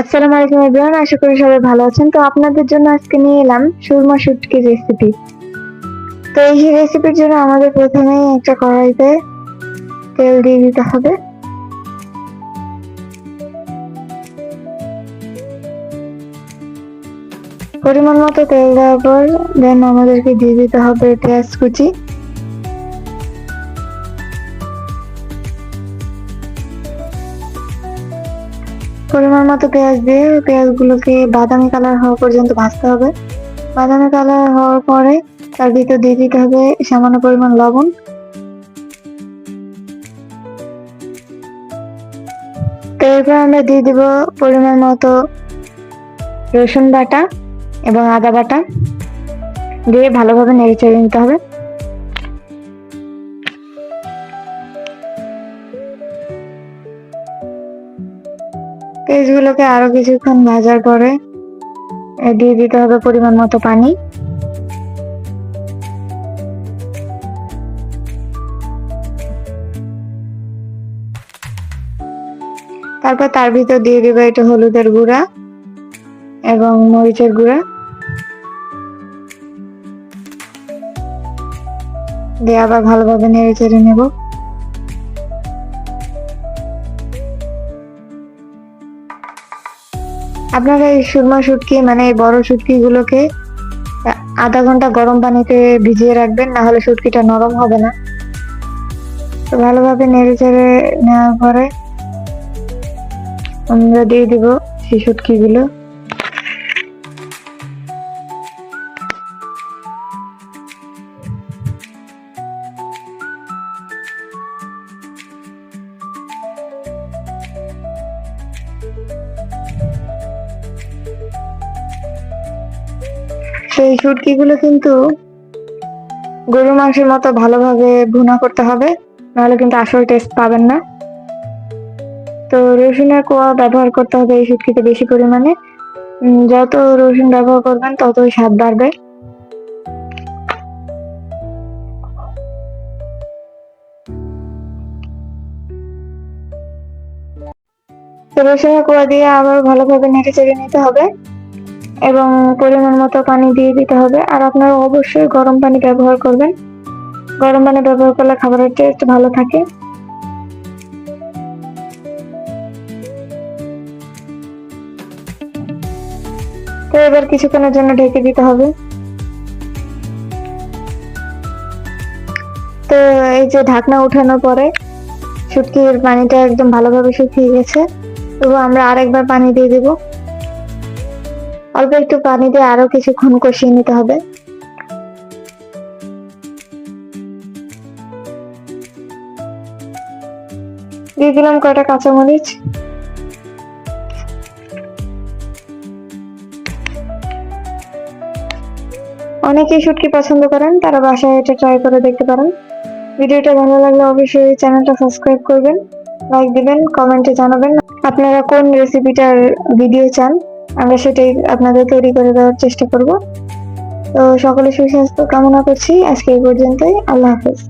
আসসালামু আলাইকুম এভরিওয়ান আশা করি সবাই ভালো আছেন। তো আপনাদের জন্য আজকে নিয়ে এলাম সুরমা শুটকি রেসিপি তো এই রেসিপির জন্য আমাদের প্রথমেই একটা কড়াইতে তেল দিয়ে দিতে হবে। পরিমাণ মতো তেল দেওয়ার পর দেন আমাদেরকে দিয়ে দিতে হবে পেঁয়াজ কুচি। পরিমাণ মতো পেঁয়াজ দিয়ে পেঁয়াজগুলোকে বাদামি কালার হওয়া পর্যন্ত ভাজতে হবে। বাদামি কালার হওয়ার পরে তার ভিতর দিয়ে দিতে হবে সামান্য পরিমাণ লবণ। তো এরপর আমরা দিয়ে দিব পরিমাণ মতো রসুন বাটা এবং আদা বাটা। দিয়ে ভালোভাবে নেড়ে চেড়ে নিতে হবে। পেঁয়াজগুলোকে আরও কিছুক্ষণ ভাজার পরে দিয়ে দিতে হবে পরিমাণ মতো পানি। তারপর তার ভিতর দিয়ে দিবে একটু হলুদের গুঁড়া এবং মরিচের গুঁড়া। দিয়ে আবার ভালোভাবে নেড়ে চেড়ে নেব। আপনারা এই সুরমা শুটকি মানে এই বড় শুটকি গুলোকে আধা ঘণ্টা গরম পানিতে ভিজিয়ে রাখবেন, না হলে শুটকিটা নরম হবে না। তো ভালোভাবে নেড়ে চেড়ে নেওয়ার পরে আমরা দিয়ে দিব সেই শুটকি গুলো সেই শুটকিগুলো কিন্তু গরু মাংসের মতো ভালোভাবে ভুনা করতে হবে, নাহলে কিন্তু আসল টেস্ট পাবেন না। তো রসুনের কোয়া ব্যবহার করতে হবে এই শুটকিতে বেশি পরিমাণে। যত রসুন ব্যবহার করবেন, ততই স্বাদ বাড়বে। তো রসুনের কোয়া দিয়ে আবার ভালোভাবে নেড়ে চেড়ে নিতে হবে। এবং পরিমাণ মতো পানি দিয়ে দিতে হবে। আর আপনারা অবশ্যই গরম পানি ব্যবহার করবেন। গরম পানি ব্যবহার করলে খাবারের টেস্ট ভালো থাকে। তো এবার কিছুক্ষণের জন্য ঢেকে দিতে হবে। তো এই যে ঢাকনা উঠানোর পরে শুটকির পানিটা একদম ভালোভাবে শুকিয়ে গেছে। তবু আমরা আরেকবার পানি দিয়ে দিব। অল্প একটু পানি দিয়ে আরও কিছুক্ষণ কষিয়ে নিতে হবে। দিয়ে দিলাম কয়টা কাঁচামরিচ। অনেকেই শুটকি পছন্দ করেন, তারা বাসায় এটা ট্রাই করে দেখতে পারেন। ভিডিওটা ভালো লাগলে অবশ্যই চ্যানেলটা সাবস্ক্রাইব করবেন লাইক দিবেন কমেন্টে জানাবেন। আপনারা কোন রেসিপিটার ভিডিও চান? আমরা সেটাই আপনাদের তৈরি করে দেওয়ার চেষ্টা করব। তো সকলে সুস্বাস্থ্য কামনা করছি। আজকে এই পর্যন্তই। আল্লাহ হাফেজ।